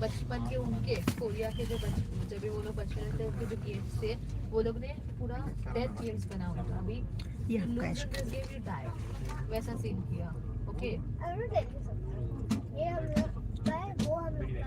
बचपन के उनके कोरिया के जो बच- जब वो लोग बच्चे रहते थे उनके जो गेम्स थे वो लोग ने पूरा डेथ गेम्स बना हुआ था। अभी वैसा सीन किया ओके I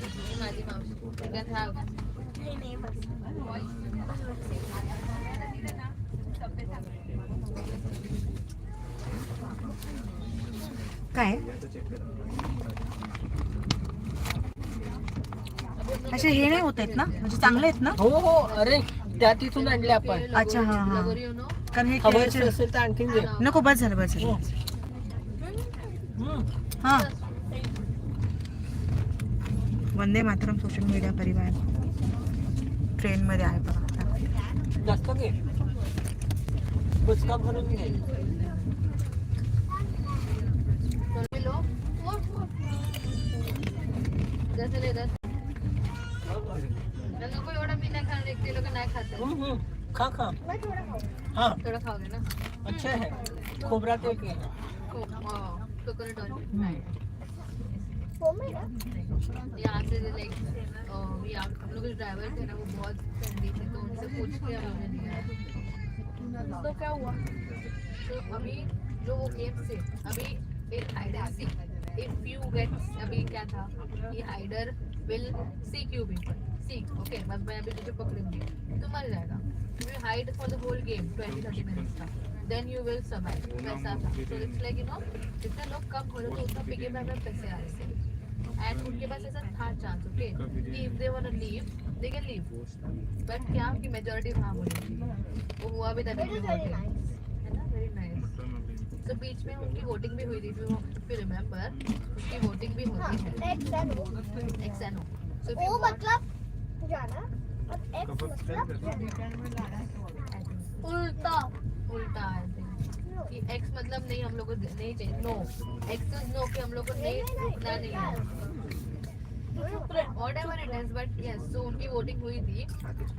माझी काय? असे हे नाही होत आहेत ना? म्हणजे चांगले आहेत ना? हो हो. अरे त्या तिथून आणले आपण. अच्छा, हा, हा. कारण हे हवं खेळायचे असेल तर आणखीन दे नको बस झालं बस हो. झालं हम्म. हा. वंदे मातरम सोशल मीडिया परिवार ट्रेन मध्ये आहे बघा आता. जास्त घे. बचका भरून घे. तो लो जसं ले दस नको एवढा मी नाही खाणार एक ते लोक नाही खात हम्म, हम्म. खा खा. मैं थोड़ा खाऊं हा. थोडं खाओगे ना अच्छा है. खोबरा तेल के. Coconut oil. वो मेरा यहाँ से वो बहुत थे तो मर जाएगा you hide for the whole game 20 30 minutes का देन यू विल सर्वाइव वैसा था तो इट्स लाइक यू नो जितने लोग कम खोलो तो उतना पिके में पैसे आ रहे थे एंड उनके पास ऐसा था चांस ओके कि if they want to leave they can leave but क्या? कि मेजॉरिटी वहाँ बोलेगी वो हुआ भी इज़ वेरी नाइस है ना? वेरी नाइस तो बीच में उनकी वोटिंग भी हुई थी यू रिमेंबर उनकी वोटिंग भी हाँ होती है X and O X and O so O मतलब जाना और एक्स मतलब उल्टा उल्टा थिंक कि एक्स मतलब नहीं हम लोग को नहीं चाहिए। नो एक्स इज नो कि हम लोग को नहीं रुकना नहीं है। It is but yes so उनकी वोटिंग हुई थी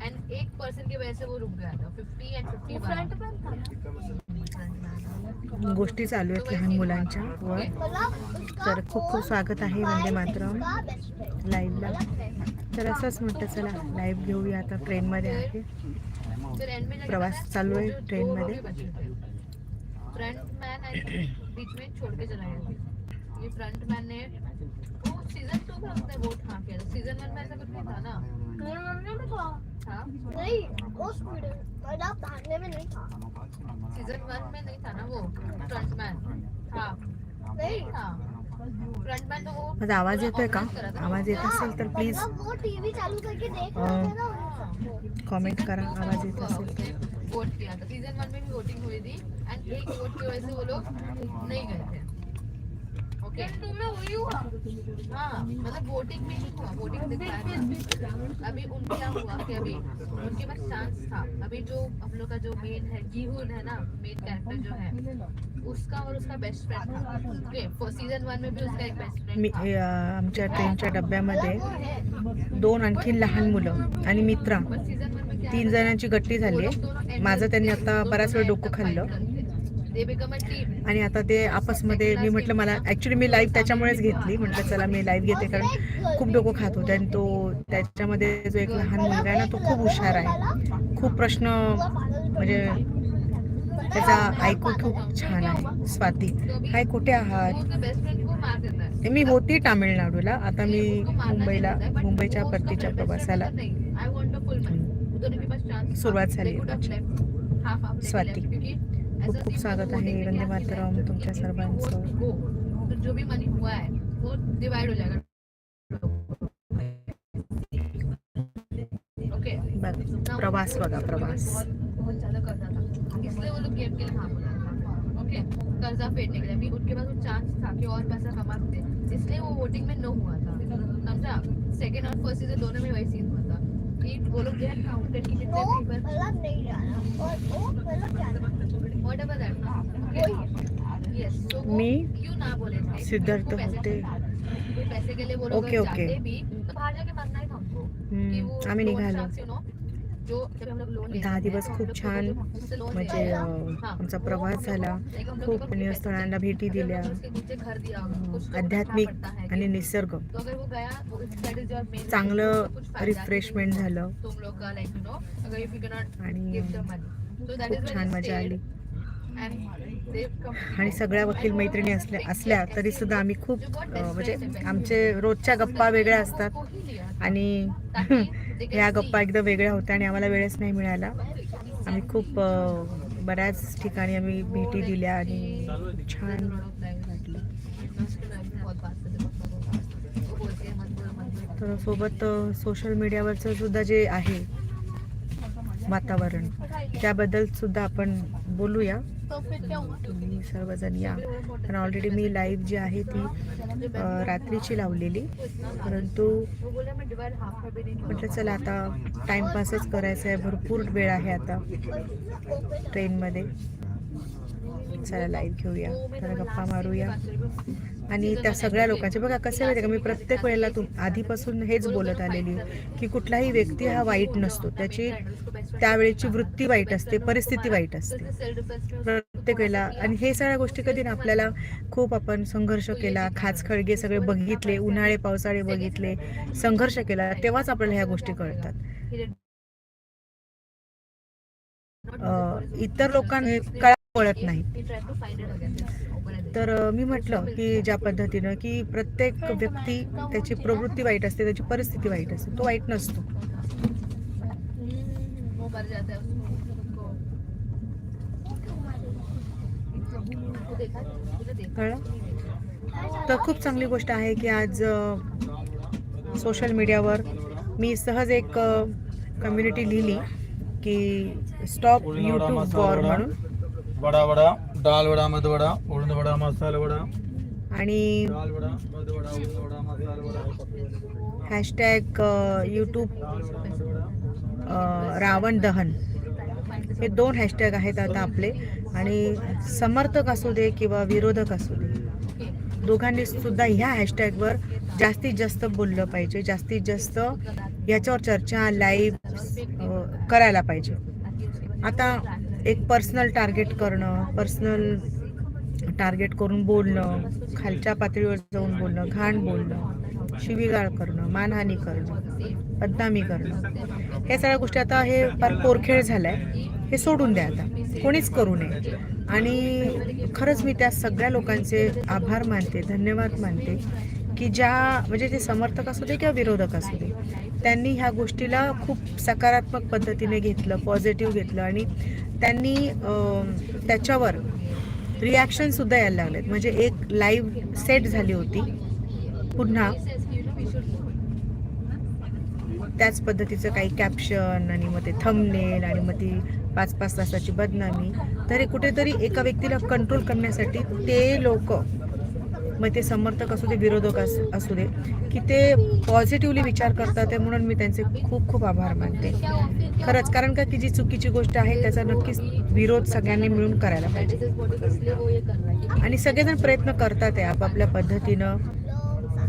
एंड एक पर्सन की वजह से वो रुक गया था 50 एंड 50 फ्रंट पर था। गोष्टी चालू आहेत लहान मुलांच्या. वर तर खूप खूप स्वागत आहे वंदे मातरम. फ्रेंड लाईव्हला तर असंच म्हटलं चला लाईव्ह घेऊया आता ट्रेनमध्ये आहे. प्रवास है, चालू है वो फ्रंट मैन आई बीच में छोड़ के चला गया ये फ्रंट मैन ने वो सीज़न टू में उसने वोट हाँ किया था। सीज़न वन में ऐसा कुछ नहीं था ना? मेरे मम्मी में था। था नहीं उस वीडियो मतलब भागने में नहीं था। सीज़न वन में नहीं था ना वो? फ्रंट मैन था नहीं। था मैन तो आवाज़ येतोय का करा था। आवाज़ येत असेल तर प्लीज़ टीवी चालू करके देख रहे थे ना। उन सबको कमेंट करा आवाज़ येत असेल वोट किया था। सीज़न वन में भी वोटिंग हुई थी। एंड एक वोट की वजह से वो लोग नहीं गए थे ओके तुम्हें हुई हुआ हाँ मतलब वोटिंग में नहीं हुआ वोटिंग अभी उनका हुआ कि अभी उनके पास चांस था। अभी जो हम लोग का जो मेन है है ना मेन कैरेक्टर जो है उसका और उसका बेस्ट फ्रेंड था। ओके फॉर सीजन वन में भी उसका एक बेस्ट फ्रेंड हे, आमच्या ट्रेनच्या डब्यामध्ये दोन आणखी लहान मुलं आणि मित्र. तीन जणांची गट्टी झाली. माझं त्यांनी आता बराच वेळ डोकं खाल्लं. आणि आता ते आपसमध्ये मी म्हटलं मला ॲक्च्युली मी लाईव्ह त्याच्यामुळेच घेतली. म्हटलं चला मी लाईव्ह घेते कारण खूप डोकं खात होते. आणि तो त्याच्यामध्ये जो एक लहान मुलगा आहे ना तो खूप हुशार आहे. खूप प्रश्न म्हणजे त्याचा ऐकू खूप छान आहे. स्वाती हाय कुठे आहात? मी होती तामिळनाडूला. आता मी मुंबईला मुंबईच्या परतीच्या प्रवासाला. सुरुवात झाली स्वाती. खूप खूप स्वागत आहे वंदे मातरम तुमच्या सर्वांचं तो जो भी मनी हुआ है वो डिवाइड हो जाएगा। ओके प्रवास बघा प्रवास। बहुत ज़्यादा कर्जा था। इसलिए वो लोग गेम के लिए हाँ बोला था। ओके कर्जा फेडने के लिए। अभी उनके पास वो चांस था कि और पैसा कमा सकते। इसलिए वो वोटिंग में नो हुआ था। समझा? सेकंड और फ़र्स्ट सीज़न दोनों में वही सीन हुआ था। कि वो लोग जो है काउंटेड की वो कितने पीपल नहीं जाना। और वो अलग जाना मी क्यों ना बोले थे सिद्धार्थ होते. Okay, okay. आम्ही निघालो. दहा दिवस खूप छान म्हणजे आमचा प्रवास झाला. खूप को पुण्य पैसे स्थळांना देते भेटी दिल्या. आध्यात्मिक आणि निसर्ग. चांगलं रिफ्रेशमेंट झालं. आणि खूप छान मजा आली. आणि सगळ्या वकील मैत्रिणी असल्या असल्या तरी सुद्धा आम्ही खूप म्हणजे आमचे रोजच्या गप्पा वेगळ्या असतात. आणि ह्या गप्पा एकदम वेगळ्या होत्या आणि आम्हाला वेळच नाही मिळाला. आम्ही खूप बऱ्याच ठिकाणी आम्ही भेटी दिल्या आणि छान तर सोबत सोशल मीडियावरचं सुद्धा जे आहे वातावरण. त्याबद्दल सुद्धा आपण बोलूया. तुम्ही सर्वजण या. कारण ऑलरेडी मी लाईव्ह जी आहे ती रात्रीची लावलेली. परंतु म्हटलं चला आता टाइमपासच करायचा आहे. भरपूर वेळ आहे आता ट्रेनमध्ये चला लाईव्ह घेऊया. जरा गप्पा मारूया. आणि त्या सगळ्या लोकांचे बघा कसे माहिती का मी प्रत्येक वेळेला तुम आधीपासून हेच बोलत आलेली की कुठलाही व्यक्ती हा वाईट नसतो. त्याची त्यावेळेची वृत्ती वाईट असते परिस्थिती वाईट असते. प्रत्येक वेळेला. आणि हे सगळ्या गोष्टी कधी ना आपल्याला खूप आपण संघर्ष केला खाच खळगे सगळे बघितले उन्हाळे पावसाळे बघितले संघर्ष केला तेव्हाच आपल्याला ह्या गोष्टी कळतात. अं, इतर लोकांना कळत नाही. तर मी म्हटलं की ज्या पद्धतीनं की प्रत्येक व्यक्ती त्याची प्रवृत्ती वाईट असते त्याची परिस्थिती वाईट असते तो वाईट नसतो. कळलं? तर खूप चांगली गोष्ट आहे की आज सोशल मीडियावर मी सहज एक कम्युनिटी लिहिली की स्टॉप यूट्यूब वॉर म्हणून. बड़ा बड़ा दाल वड़ा मध वड़ा उड़द वड़ा मसाला वड़ा. आणि वड़ा वड़ा उड़द वड़ा मसाला वड़ा. हॅशटॅग यूट्यूब रावण दहन. हे दोन हॅशटॅग आहेत आता आपले. आणि समर्थक असू दे किंवा विरोधक असू दे दोघांनी सुद्धा ह्या हॅशटॅगवर जास्तीत जास्त बोललं पाहिजे जास्तीत जास्त याच्यावर चर्चा लाईव्ह करायला पाहिजे. आता एक पर्सनल टार्गेट करणं पर्सनल टार्गेट करून बोलणं खालच्या पातळीवर जाऊन बोलणं घाण बोलणं शिवीगाळ करणं मानहानी करणं बदनामी करणं. हे सगळ्या गोष्टी आता हे फार पोरखेळ झालाय. हे सोडून द्या आता. कोणीच करू नये. आणि खरंच मी त्या सगळ्या लोकांचे आभार मानते धन्यवाद मानते की ज्या म्हणजे ते समर्थक असू दे किंवा विरोधक असू दे त्यांनी ह्या गोष्टीला खूप सकारात्मक पद्धतीने घेतलं पॉझिटिव्ह घेतलं आणि त्यांनी त्याच्यावर रिॲक्शन सुद्धा यायला लागलेत. म्हणजे एक लाईव्ह सेट झाली होती. पुन्हा त्याच पद्धतीचं काही कॅप्शन आणि मग ते थंबनेल आणि मग ती पाच पाच तासाची बदनामी. तरी कुठेतरी एका व्यक्तीला कंट्रोल करण्यासाठी ते लोक मग ते समर्थक असू दे विरोधक असू दे की ते पॉझिटिव्हली विचार करतात आहे म्हणून मी त्यांचे खूप खूप आभार मानते. खरंच कारण का की जी चुकीची गोष्ट आहे त्याचा नक्कीच विरोध सगळ्यांनी मिळून करायला पाहिजे. आणि सगळेजण प्रयत्न करतात आहे आपापल्या पद्धतीनं.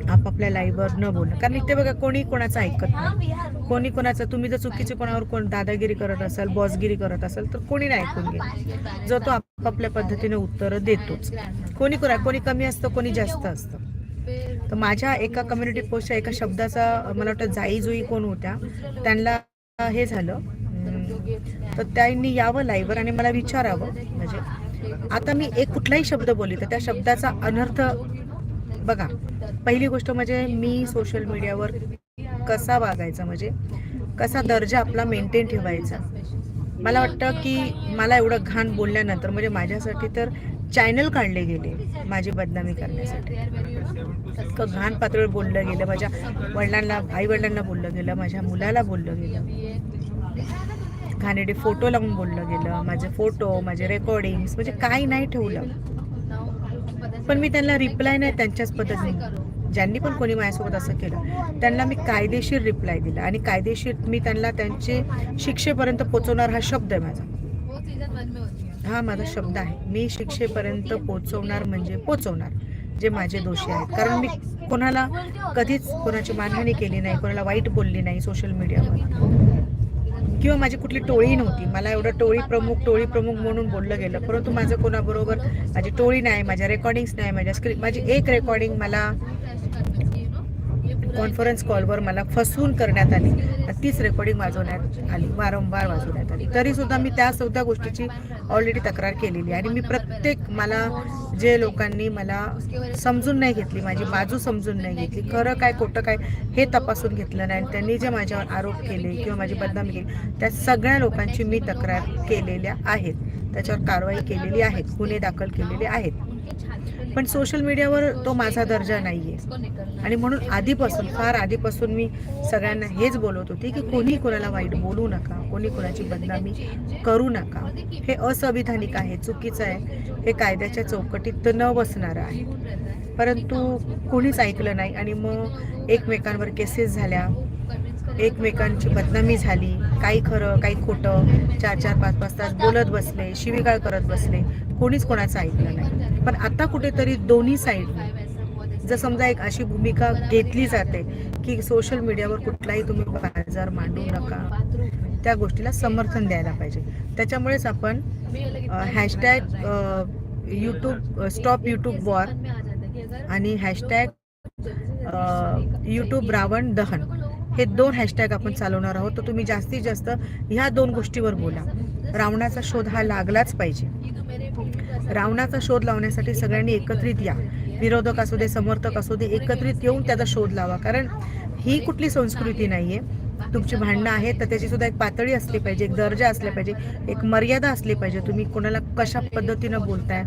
आपापल्या लाईव्हवर न बोलणं. कारण इथे बघा कोणी कोणाचं ऐकत नाही. कोणी कोणाचं तुम्ही जर चुकीचे कोणावर कोण दादागिरी करत असाल बॉसगिरी करत असाल तर कोणी नाही ऐकून घेत. जो तो आपापल्या पद्धतीने उत्तरं देतोच. कोणी कोणा कोणी कमी असतं कोणी जास्त असतं. तर माझ्या एका कम्युनिटी पोस्टच्या एका शब्दाचा मला वाटतं जाई जुई कोण होत्या त्यांना हे झालं. तर त्यांनी यावं लाईव्हवर आणि मला विचारावं. म्हणजे आता मी एक कुठलाही शब्द बोलली तर त्या शब्दाचा अनर्थ बघा पहिली गोष्ट म्हणजे मी सोशल मीडियावर कसा वागायचा म्हणजे कसा दर्जा आपला मेंटेन ठेवायचा. मला वाटतं की मला एवढं घाण बोलल्यानंतर म्हणजे माझ्यासाठी तर चॅनल काढले गेले माझी बदनामी करण्यासाठी. इतकं घाण पातळीवर बोललं गेलं माझ्या वडिलांना आई वडिलांना बोललं गेलं माझ्या मुलाला बोललं गेलं. घाणेडे फोटो लावून बोललं गेलं माझे फोटो माझे रेकॉर्डिंग्स म्हणजे काही नाही ठेवलं. पण मी त्यांना रिप्लाय नाही त्यांच्याच पद्धतीने. ज्यांनी पण कोणी माझ्यासोबत असं केलं त्यांना मी कायदेशीर रिप्लाय दिला आणि कायदेशीर मी त्यांना त्यांचे शिक्षेपर्यंत पोचवणार हा शब्द आहे माझा. हा माझा शब्द आहे. मी शिक्षेपर्यंत पोचवणार म्हणजे पोचवणार जे माझे दोषी आहेत. कारण मी कोणाला कधीच कोणाची मानहानी केली नाही कोणाला वाईट बोलली नाही सोशल मीडियावर किंवा माझी कुठली टोळी नव्हती. मला एवढं टोळी प्रमुख टोळी प्रमुख म्हणून बोललं गेलं. परंतु माझं कोणाबरोबर माझी टोळी नाही माझ्या रेकॉर्डिंग्स नाही माझ्या स्क्रिप्ट माझी एक रेकॉर्डिंग मला कॉन्फरन्स कॉलवर मला फसवून करण्यात आली. आणि तीच रेकॉर्डिंग वाजवण्यात आली. वारंवार वाजवण्यात आली. तरीसुद्धा मी त्या सुद्धा गोष्टीची ऑलरेडी तक्रार केलेली आहे. आणि मी प्रत्येक मला जे लोकांनी मला समजून नाही घेतली माझी बाजू समजून नाही घेतली खरं काय खोटं काय हे तपासून घेतलं नाही. आणि त्यांनी जे माझ्यावर आरोप केले किंवा माझी बदनामी केली त्या सगळ्या लोकांची मी तक्रार केलेल्या आहेत. त्याच्यावर कारवाई केलेली आहे. गुन्हे दाखल केलेले आहेत. पण सोशल मीडियावर तो माझा दर्जा नाही आहे आणि म्हणून आधीपासून फार आधीपासून मी सगळ्यांना हेच बोलत होते की कोणी कोणाला वाईट बोलू नका कोणी कोणाची बदनामी करू नका. हे असंविधानिक आहे चुकीचं आहे. हे कायद्याच्या चौकटीत न बसणारं आहे. परंतु कोणीच ऐकलं नाही आणि मग एकमेकांवर केसेस झाल्या. एकमेकांची बदनामी झाली. काही खरं काही खोटं चार चार पाच पाच तास बोलत बसले शिवीगाळ करत बसले. कोणीच कोणाचं ऐकलं नाही. पण आता कुठेतरी दोन्ही साईड जर समजा एक अशी भूमिका घेतली जाते की सोशल मीडियावर कुठलाही तुम्ही बाजार मांडू नका त्या गोष्टीला समर्थन द्यायला पाहिजे. त्याच्यामुळेच आपण hashtag YouTube stop YouTube war आणि हॅशटॅग यूट्यूब रावण दहन. हे दोन हॅशटॅग आपण चालवणार आहोत. तर तुम्ही जास्तीत जास्त ह्या दोन गोष्टीवर बोला. रावणाचा शोध हा लागलाच पाहिजे. रावणाचा शोध लावण्यासाठी सगळ्यांनी एकत्रित या. विरोधक असू दे समर्थक असू दे एकत्रित येऊन त्याचा शोध लावा. कारण ही कुठली संस्कृती नाहीये. तुमची भांडणं आहेत तर त्याची सुद्धा एक पातळी असली पाहिजे एक दर्जा असला पाहिजे एक मर्यादा असली पाहिजे. तुम्ही कोणाला कशा पद्धतीनं बोलताय?